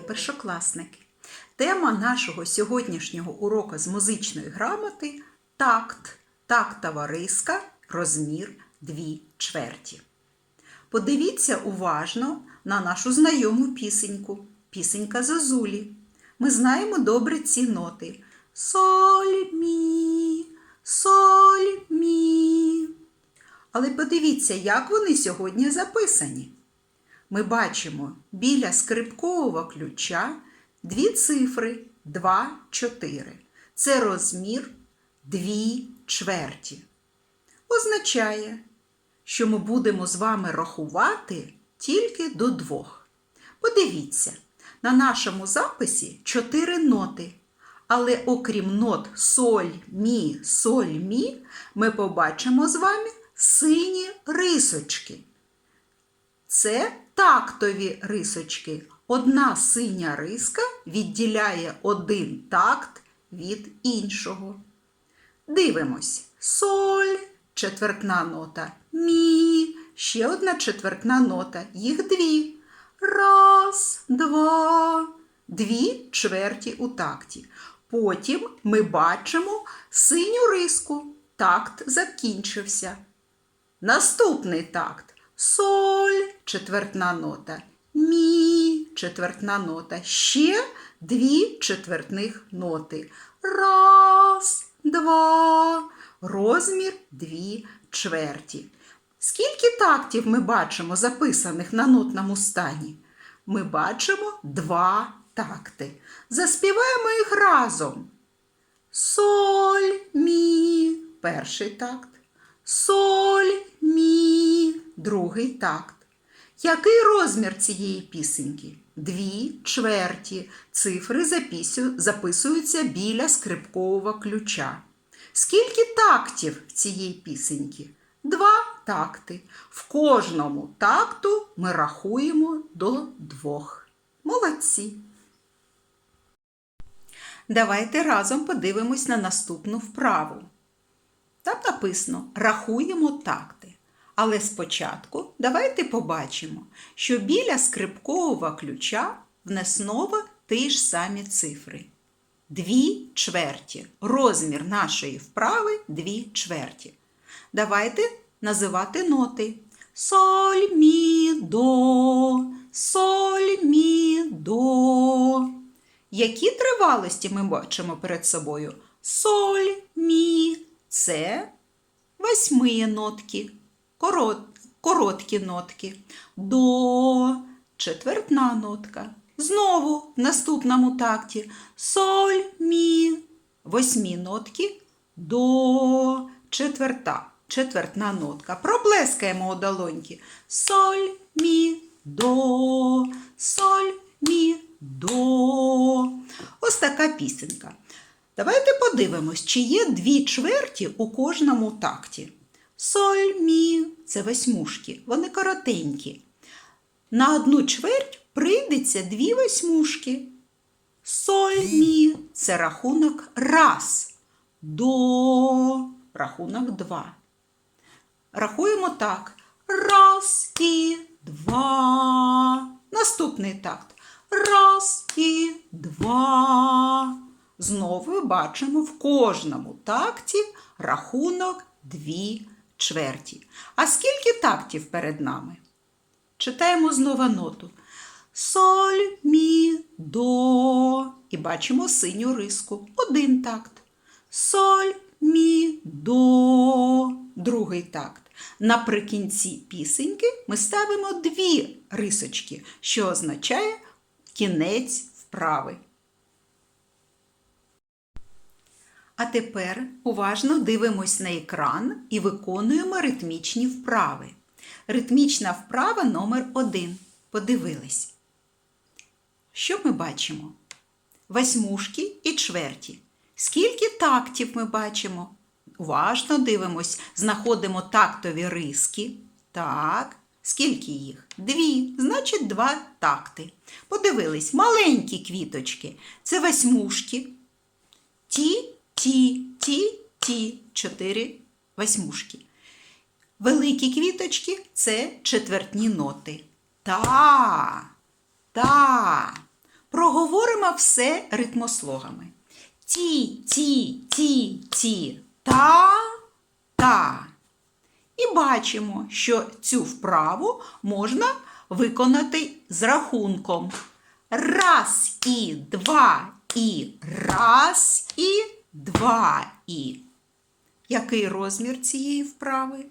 першокласники! Тема нашого сьогоднішнього уроку з музичної грамоти такт, тактова риска, розмір 2 чверті. Подивіться уважно на нашу знайому пісеньку. Пісенька Зозулі. Ми знаємо добре ці ноти. Соль мі, соль мі. Але подивіться, як вони сьогодні записані. Ми бачимо біля скрипкового ключа дві цифри 2, 4. Це розмір 2 чверті. Означає, що ми будемо з вами рахувати тільки до двох. Подивіться, на нашому записі 4 ноти. Але окрім нот соль, мі, соль, мі, ми побачимо з вами сині рисочки. Це тактові рисочки. Одна синя риска відділяє один такт від іншого. Дивимось. Соль, четвертна нота, мі, ще одна четвертна нота. Їх дві. Раз, два, дві чверті у такті. Потім ми бачимо синю риску. Такт закінчився. Наступний такт. Соль, четвертна нота, мі, четвертна нота. Ще дві четвертних ноти. Раз, два. Розмір дві чверті. Скільки тактів ми бачимо записаних на нотному стані? Ми бачимо два такти. Заспіваємо їх разом. Соль, мі, перший такт. Соль, мі, другий такт. Який розмір цієї пісеньки? Дві чверті. Цифри записуються біля скрипкового ключа. Скільки тактів в цієї пісеньки? Два такти. В кожному такту ми рахуємо до двох. Молодці! Давайте разом подивимось на наступну вправу. Там написано рахуємо такти. Але спочатку давайте побачимо, що біля скрипкового ключа внесново ті ж самі цифри. Дві чверті. Розмір нашої вправи дві чверті. Давайте називати ноти. Соль, мі, до, соль, мі, до. Які тривалості ми бачимо перед собою? Соль, мі. Це восьми нотки, корот, короткі нотки. До четвертна нотка. Знову в наступному такті соль, мі. Восьмі нотки до четверта. Четвертна нотка. Проблескаємо у долоньки. Соль, мі, до, соль, мі, до. Ось така пісенька. Давайте подивимось, чи є дві чверті у кожному такті. Соль, мі це восьмушки, вони коротенькі. На одну чверть прийдеться дві восьмушки. Соль, мі це рахунок раз. До рахунок два. Рахуємо так. Раз і два. Наступний такт. Раз і два. Знову бачимо в кожному такті рахунок дві чверті. А скільки тактів перед нами? Читаємо знову ноту. Соль, мі, до. І бачимо синю риску. Один такт. Соль, мі, до. Другий такт. Наприкінці пісеньки ми ставимо дві рисочки, що означає кінець вправи. А тепер уважно дивимось на екран і виконуємо ритмічні вправи. Ритмічна вправа номер один. Подивились. Що ми бачимо? Восьмушки і чверті. Скільки тактів ми бачимо? Уважно дивимось, знаходимо тактові риски. Так. Скільки їх? Дві, значить, два такти. Подивились, маленькі квіточки. Це восьмушки. Ті, ті, ті, ті. Чотири восьмушки. Великі квіточки це четвертні ноти. Та, та. Проговоримо все ритмослогами. Ті, ті, ті, ті, та, та. І бачимо, що цю вправу можна виконати з рахунком. Раз і два і раз і два і. Який розмір цієї вправи?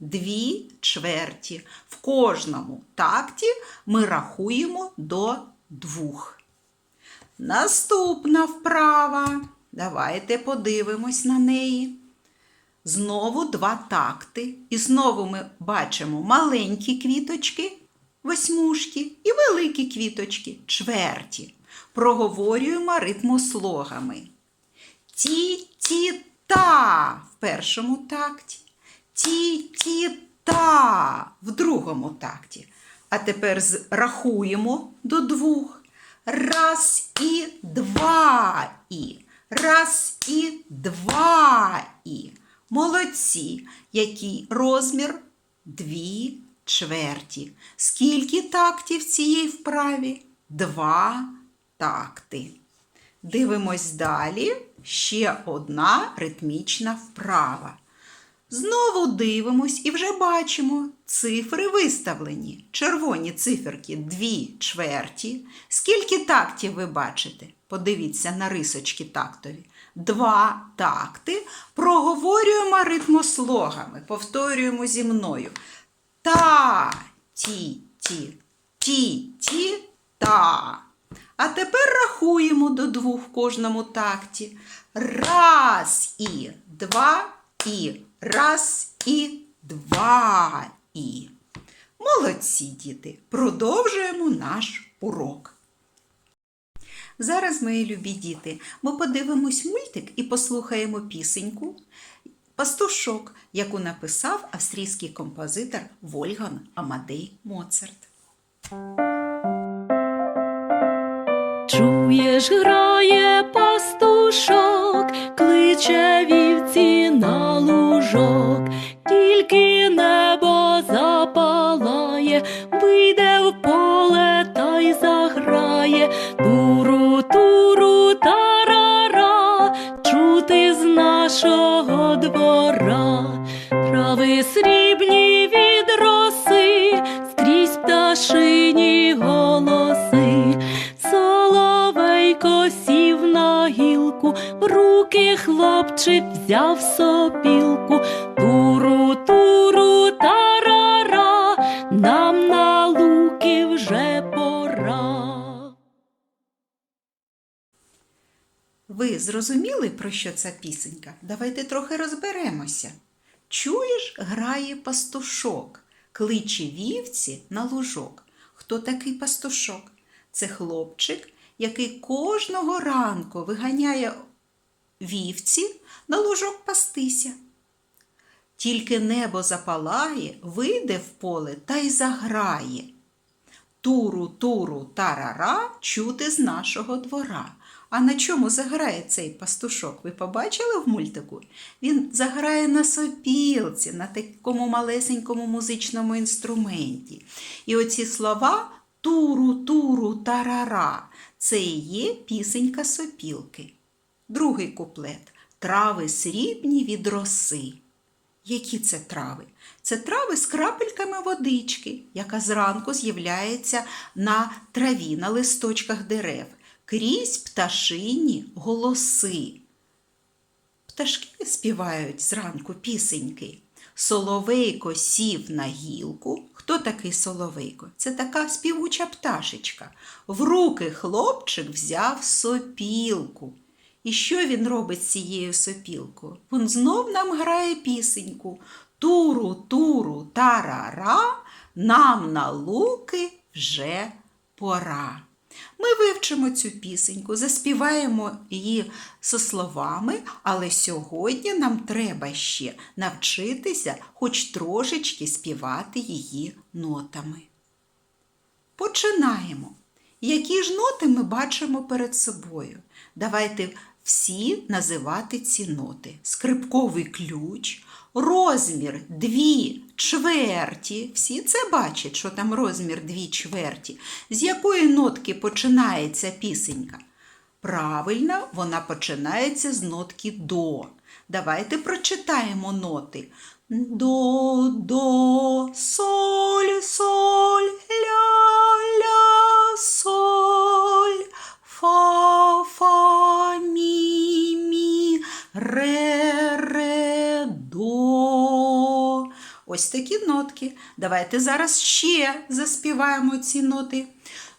Дві чверті. В кожному такті ми рахуємо до двох. Наступна вправа. Давайте подивимось на неї. Знову два такти. І знову ми бачимо маленькі квіточки, восьмушки, і великі квіточки, чверті. Проговорюємо ритмослогами. Ті-ті-та в першому такті. Ті-ті-та в другому такті. А тепер рахуємо до двох. Раз і два і. Раз і два і. Молодці. Який розмір? Дві чверті. Скільки тактів цій вправі? Два такти. Дивимось далі. Ще одна ритмічна вправа. Знову дивимось і вже бачимо, цифри виставлені. Червоні циферки дві чверті. Скільки тактів ви бачите? Подивіться на рисочки тактові. Два такти. Проговорюємо ритмослогами. Повторюємо зі мною. Та, ті, ті, ті, ті, та. А тепер рахуємо до двох в кожному такті. Раз і два і. Раз і два і. Молодці діти. Продовжуємо наш урок. Зараз, мої любі діти, ми подивимось мультик і послухаємо пісеньку Пастушок, яку написав австрійський композитор Вольган Амадей Моцарт. Чуєш, грає пастушок, кличе вівці на лужок, тільки небо запалає, вийде в поле та й заграє. Туру, туру, тарара, чути з нашого двора, трави срібні хлопчик взяв сопілку. Туру, туру, тарара, нам на луки вже пора. Ви зрозуміли, про що ця пісенька? Давайте трохи розберемося. Чуєш, грає пастушок, кличе вівці на лужок. Хто такий пастушок? Це хлопчик, який кожного ранку виганяє вівці на лужок пастися. Тільки небо запалає, вийде в поле та й заграє. Туру, туру, тарара чути з нашого двора. А на чому заграє цей пастушок? Ви побачили в мультику? Він заграє на сопілці, на такому малесенькому музичному інструменті. І оці слова туру, туру, тарара це і є пісенька сопілки. Другий куплет трави срібні від роси. Які це трави? Це трави з крапельками водички, яка зранку з'являється на траві, на листочках дерев, крізь пташині голоси. Пташки співають зранку пісеньки. Соловейко сів на гілку. Хто такий соловейко? Це така співуча пташечка. В руки хлопчик взяв сопілку. І що він робить з цією сопілкою? Він знов нам грає пісеньку. Туру, туру, тарара, нам на луки вже пора. Ми вивчимо цю пісеньку, заспіваємо її со словами, але сьогодні нам треба ще навчитися хоч трошечки співати її нотами. Починаємо. Які ж ноти ми бачимо перед собою? Давайте всі називати ці ноти. Скрипковий ключ, розмір дві чверті. Всі це бачать, що там розмір дві чверті. З якої нотки починається пісенька? Правильно, вона починається з нотки до. Давайте прочитаємо ноти. До, до, соль, соль, ля, ля, соль, фа, Ось такі нотки. Давайте зараз ще заспіваємо ці ноти.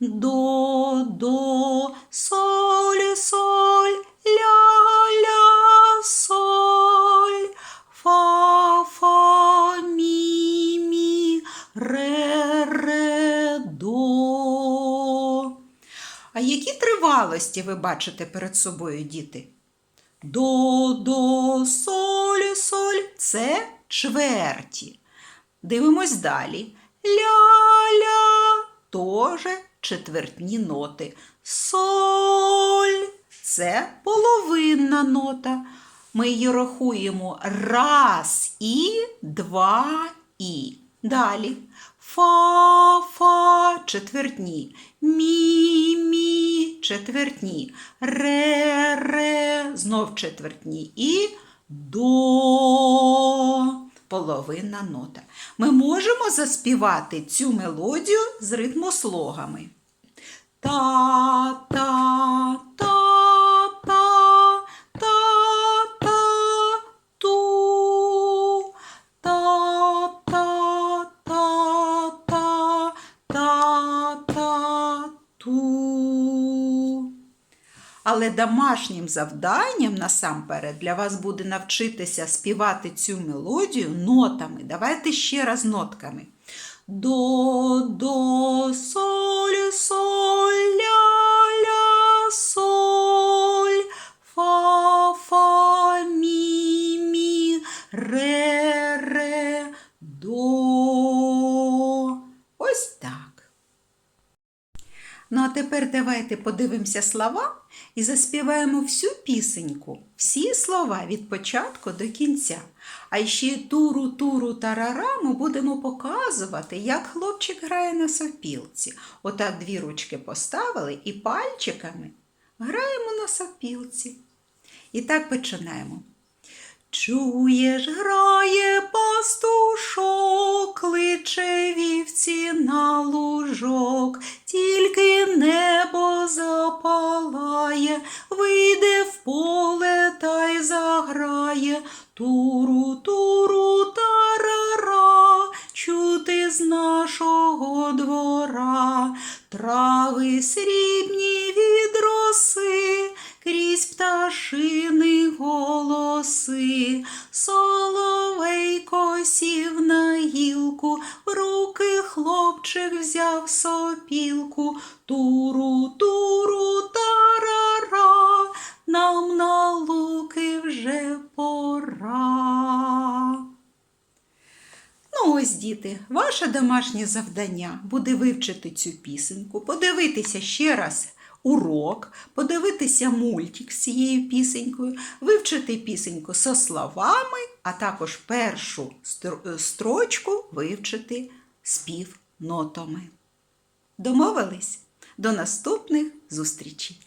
До, до, соль, соль, ля, ля, соль, фа, фа, мі, мі, ре, ре, до. А які тривалості ви бачите перед собою, діти? До, до, соль, соль це чверті. Дивимось далі. Ля-ля теж четвертні ноти. Соль це половинна нота. Ми її рахуємо раз і, два і. Далі. Фа, фа, четвертні. Мі, мі, четвертні. Ре, ре, знов четвертні. І до половинна нота. Ми можемо заспівати цю мелодію з ритмослогами. Та, Але домашнім завданням насамперед для вас буде навчитися співати цю мелодію нотами. Давайте ще раз нотками. До, до, соль, соль, ля, ля, соль, фа, фа, мі, мі, ре, ре, до. Ось так. Ну, а тепер давайте подивимося слова і заспіваємо всю пісеньку, всі слова від початку до кінця. А ще туру, туру, тарара ми будемо показувати, як хлопчик грає на сопілці. Отак дві ручки поставили і пальчиками граємо на сопілці. І так починаємо. Чуєш, грає пастушок, кличе вівці на лужок, тільки небо запалає, вийде в поле та й заграє. Туру, туру, тарара, чути з нашого двора, трави срібні хлопчик взяв сопілку, туру, туру, тарара, нам на луки вже пора. Ну, ось, діти, ваше домашнє завдання буде вивчити цю пісеньку, подивитися ще раз урок, подивитися мультик з цією пісенькою, вивчити пісеньку со словами, а також першу строчку вивчити спів нотами. Домовились? До наступних зустрічей!